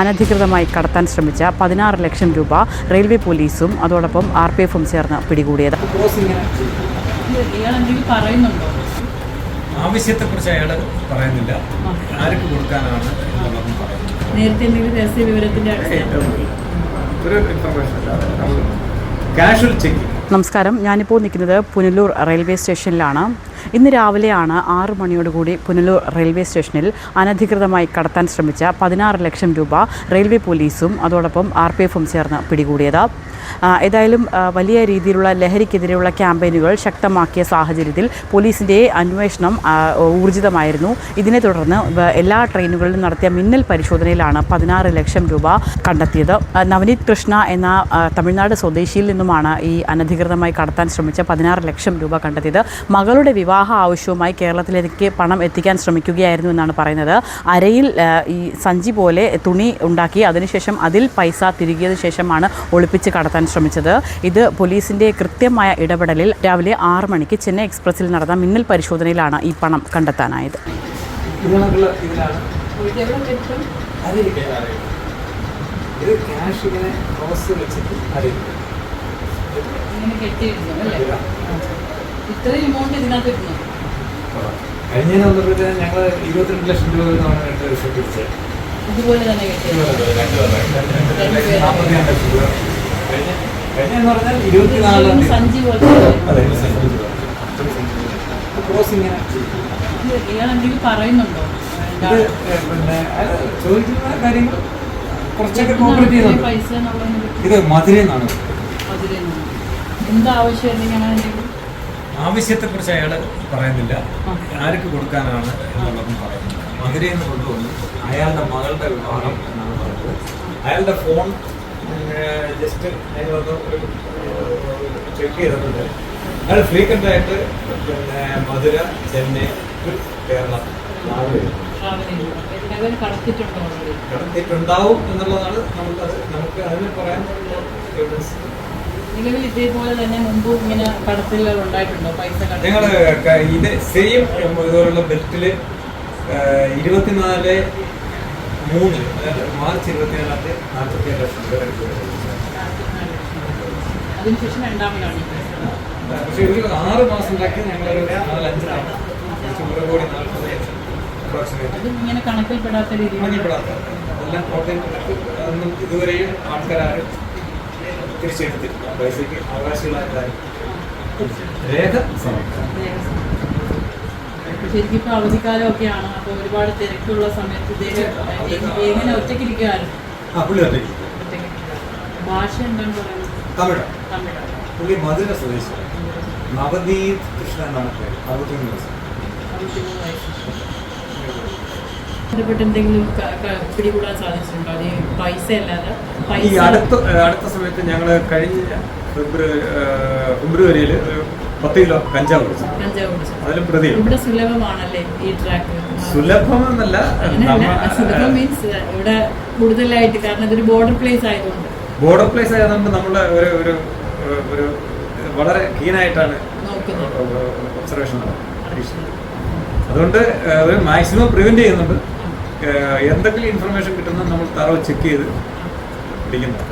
അനധികൃതമായി കടത്താൻ ശ്രമിച്ച പതിനാറ് ലക്ഷം രൂപ റെയിൽവേ പോലീസും അതോടൊപ്പം ആർ പി എഫും ചേർന്ന് പിടികൂടിയത്. ആവശ്യത്തെക്കുറിച്ച് അയാൾ പറയുന്നില്ല. ആർക്ക് കൊടുക്കാനാണ് നേരത്തെ രഹസ്യ വിവരത്തിന്റെ ഒരു ഇൻഫർമേഷൻ അല്ലാതെ നമ്മൾ കാഷ്വൽ ചെക്കിംഗ് നമസ്കാരം. ഞാനിപ്പോൾ നിൽക്കുന്നത് പുനലൂർ റെയിൽവേ സ്റ്റേഷനിലാണ്. ഇന്ന് രാവിലെയാണ് ആറു മണിയോടുകൂടി പുനലൂർ റെയിൽവേ സ്റ്റേഷനിൽ അനധികൃതമായി കടത്താൻ ശ്രമിച്ച പതിനാറ് ലക്ഷം രൂപ റെയിൽവേ പോലീസും അതോടൊപ്പം ആർ പി എഫും ചേർന്ന് പിടികൂടിയത്. ഏതായാലും വലിയ രീതിയിലുള്ള ലഹരിക്കെതിരെയുള്ള ക്യാമ്പയിനുകൾ ശക്തമാക്കിയ സാഹചര്യത്തിൽ പോലീസിന്റെ അന്വേഷണം ഊർജിതമായിരുന്നു. ഇതിനെ തുടർന്ന് എല്ലാ ട്രെയിനുകളിലും നടത്തിയ മിന്നൽ പരിശോധനയിലാണ് പതിനാറ് ലക്ഷം രൂപ കണ്ടെത്തിയത്. നവനീത് കൃഷ്ണ എന്ന തമിഴ്നാട് സ്വദേശിയിൽ നിന്നുമാണ് ഈ അനധികൃതമായി കടത്താൻ ശ്രമിച്ച പതിനാറ് ലക്ഷം രൂപ കണ്ടെത്തിയത്. മകളുടെ വിവാഹ ആവശ്യവുമായി കേരളത്തിലേക്ക് പണം എത്തിക്കാൻ ശ്രമിക്കുകയായിരുന്നു എന്നാണ് പറയുന്നത്. അരയിൽ ഈ സഞ്ചി പോലെ തുണി ഉണ്ടാക്കി അതിനുശേഷം അതിൽ പൈസ തിരികിയതിനു ശേഷമാണ് ഒളിപ്പിച്ച് കടത്താൻ ശ്രമിച്ചത്. ഇത് പോലീസിന്റെ കൃത്യമായ ഇടപെടലിൽ രാവിലെ ആറ് മണിക്ക് ചെന്നൈ എക്സ്പ്രസിൽ നടന്ന മിന്നൽ പരിശോധനയിലാണ് ഈ പണം കണ്ടെത്താനായത്. ഇത് ക്യാഷ് ഇങ്ങനെ ക്രോസ് വെച്ചിട്ട് അറിയില്ല ഇങ്ങനെ കെട്ടിയിരുന്നു അല്ലേ? ഇത്രയും എമൗണ്ട് ഇതിനകത്ത് ഇരുന്നു കഴിഞ്ഞ സന്ദർഭത്തിൽ ഞങ്ങൾ ഇരുപത്തിരണ്ട് ലക്ഷം രൂപ തവണ രണ്ട് ലക്ഷം ഇതുപോലെ തന്നെ തീയതി സഞ്ചി. ഇയാൾ എന്തെങ്കിലും പറയുന്നുണ്ടോ? ഇത് ഏഹ്, പിന്നെ അയാൾ ചോദിക്കുന്ന കാര്യങ്ങൾ കുറച്ചൊക്കെ കോപ്പറേറ്റ് ചെയ്യുന്നുണ്ട് ഇത് മധുരയിൽ നിന്നാണ്. എന്താ ആവശ്യം? എന്തെങ്കിലും? ആവശ്യത്തെക്കുറിച്ച് അയാൾ പറയുന്നില്ല. ആർക്ക് കൊടുക്കാനാണ് എന്നുള്ളതും പറയുന്നില്ല മധുരയിൽ നിന്ന് കൊണ്ടുവന്നു. അയാളുടെ മകളുടെ വിവാഹം എന്നാണ് പറയുന്നത്. അയാളുടെ ഫോൺ ജസ്റ്റ് ഞങ്ങളൊന്ന് ഒരു ചെക്ക് ചെയ്തിട്ടുണ്ട്. അയാൾ ഫ്രീക്വന്റ് ആയിട്ട് പിന്നെ മധുര ചെന്നൈ കേരള കടത്തിയിട്ടുണ്ടാവും എന്നുള്ളതാണ് നമുക്ക് നമുക്ക് അതിന് പറയാൻ എവിഡൻസ് നിലവിൽ ഇതേപോലെ തന്നെ മുമ്പ് ഇങ്ങനെ കടത്തലുകൾ ഉണ്ടായിട്ടുണ്ടോ? പൈസ ഞങ്ങൾ ഇത് സെയിം ഇതുപോലുള്ള ബെൽറ്റിൽ ഇരുപത്തിനാല് മൂന്ന് അതായത് മാർച്ച് ഇരുപത്തിനാലാം നാൽപ്പത്തി ഏഴ് ലക്ഷം രൂപ എടുക്കുകയാണ്. അതിനുശേഷം രണ്ടാമതാണ് ഈ പൈസ. പക്ഷേ ഒരു ആറ് മാസം ഉണ്ടാക്കി ഞങ്ങളൊരു നാലഞ്ച് തവണ ഒരു കോടി നാൽപ്പത് ലക്ഷം ഇങ്ങനെ കണക്കിൽപ്പെടാത്ത രീതിയിൽ എല്ലാം കോട്ടയം ഇതുവരെയും ആൾക്കാരും തിരിച്ചെടുത്തിട്ടില്ല പൈസയ്ക്ക് അവകാശികളായിട്ടായി രേഖ? ശരിക്കും ഇപ്പൊ അവധിക്കാലമൊക്കെയാണ്. അപ്പൊ ഒരുപാട് തിരക്കുള്ള സമയത്ത് ഇദ്ദേഹം എങ്ങനെ ഒറ്റയ്ക്ക് ഒറ്റയ്ക്ക് ഭാഷ എന്താണ് പറയുന്നത്? തമിഴ്. പുള്ളി മധുര സ്വദേശി നവദീപ് കൃഷ്ണ എന്നാണ് പേര്. അറുപത്തിമൂന്ന് വയസ്സ്. ബന്ധപ്പെട്ട് എന്തെങ്കിലും ക- ക- പിടികൂടാൻ സാധിച്ചിട്ടുണ്ടോ? അത് ഈ പൈസ അല്ലാതെ ഈ അടുത്ത അടുത്ത സമയത്ത് ഞങ്ങൾ കഴിഞ്ഞ ഫെബ്രുവരി ഫെബ്രുവരിയിൽ പത്ത് കിലോ കഞ്ചാവ് കുടിച്ചു. അതിലും പ്രതി സുലഭമാണല്ലേ ഈ ട്രാക്ക്? സുലഭം മീൻസ് ഇവിടെ കൂടുതലായിട്ട് കാരണം ഇതൊരു ബോർഡർ പ്ലേസ് ആയതുകൊണ്ട്. ബോർഡർ പ്ലേസ് ആയതുകൊണ്ട് ഒരു ഒരു ഒരു വളരെ കീനായിട്ടാണ് ഒബ്സർവേഷൻ അതുകൊണ്ട് മാക്സിമം പ്രിവെന്റ് ചെയ്യുന്നുണ്ട്. എന്തെങ്കിലും ഇൻഫർമേഷൻ കിട്ടുന്ന നമ്മൾ തറവ് ചെക്ക് ചെയ്ത് പിടിക്കുന്നത്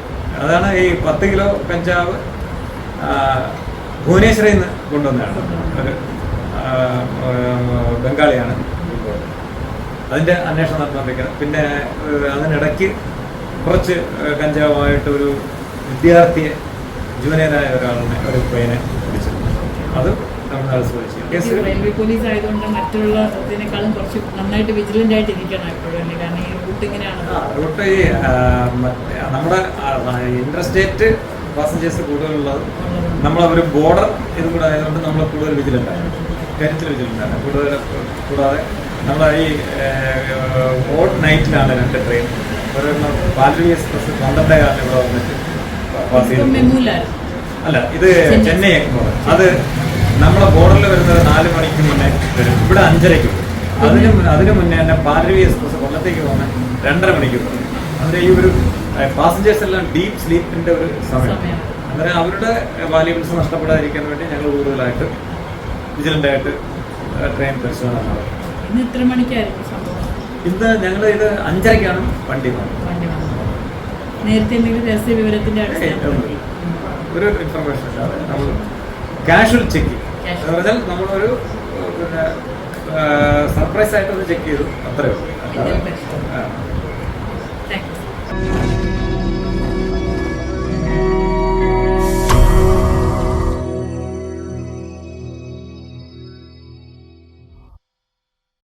അതാണ് ഈ പത്ത് കിലോ കഞ്ചാവ് ഭുവനേശ്വരിൽ നിന്ന് കൊണ്ടുവന്നതാണ്. ഒരു ബംഗാളിയാണ് അതിന്റെ അന്വേഷണം നടന്നുകൊണ്ടിരിക്കുന്നത് പിന്നെ അതിനിടയ്ക്ക് കുറച്ച് കഞ്ചാവുമായിട്ട് ഒരു വിദ്യാർത്ഥിയെ ജൂനിയറായ ഒരാളിനെ ഒരു പയ്യനെ പിടിച്ചിരുന്നു. അത് തമിഴ്നാട് സ്വദേശി റെയിൽവേ പോലീസ് ആയതുകൊണ്ട് മറ്റുള്ള ഇതിനേക്കാളും കുറച്ച് നന്നായിട്ട് വിജിലന്റ് ആയിട്ട് ഇരിക്കണം എപ്പോഴും അല്ലേ കാരണം ഈ റൂട്ട് ഇങ്ങനെയാണ്. റൂട്ട് ഈ നമ്മുടെ ഇൻട്രസ്റ്റേറ്റ് പാസഞ്ചേഴ്സ് കൂടുതലുള്ളത്. നമ്മൾ ഒരു ബോർഡർ ഇതും കൂടെ ആയതുകൊണ്ട് നമ്മൾ കൂടുതൽ വിജിലന്റ് ആണ്. കാര്യത്തിൽ വിജിലന്റ് ആണ്. കൂടുതൽ കൂടാതെ നമ്മൾ ഈ ഓഡ് നൈറ്റിലാണ് രണ്ട് ട്രെയിൻ ഒരെണ്ണം പാലരി എക്സ്പ്രസ് പന്ത്രണ്ടേ കാലം ഇവിടെ വന്നിട്ട് പാസ് ചെയ്തു അല്ല ഇത് ചെന്നൈ. എക്സ്പ്രസ് അത് നമ്മളെ ബോർഡറിൽ വരുന്നത് നാല് മണിക്ക് മുന്നേ വരും. ഇവിടെ അഞ്ചരയ്ക്ക് വരും. അതിന് അതിന് മുന്നേ തന്നെ പാലരുവി എക്സ്പ്രസ് കൊല്ലത്തേക്ക് പോകുന്ന രണ്ടര മണിക്ക് പോകും അതിന്റെ ഈ ഒരു പാസഞ്ചേഴ്സ് എല്ലാം ഡീപ്പ് സ്ലീപ്പിന്റെ ഒരു സമയം. അന്നേരം അവരുടെ വാല്യൂബിൾസ് നഷ്ടപ്പെടാതിരിക്കാൻ വേണ്ടി ഞങ്ങൾ കൂടുതലായിട്ട് വിജിലന്റ് ആയിട്ട് ട്രെയിൻ പരിശോധന ഇന്ന് ഇത്ര മണിക്കായിരുന്നു സംഭവം? ഇന്ന് ഞങ്ങൾ ഇത് അഞ്ചരയ്ക്കാണ് വണ്ടി പോകുന്നത് നേരത്തെ എന്തെങ്കിലും രഹസ്യ വിവരത്തിന്റെ ഏയ്, ഒരു ഇൻഫർമേഷൻ ഇല്ലാതെ നമ്മൾ കാഷ്വൽ ചെക്ക് Casual. എന്ന് പറഞ്ഞാൽ നമ്മളൊരു പിന്നെ സർപ്രൈസ് ആയിട്ടൊന്ന് ചെക്ക് ചെയ്തു. അത്രേ ഉള്ളൂ.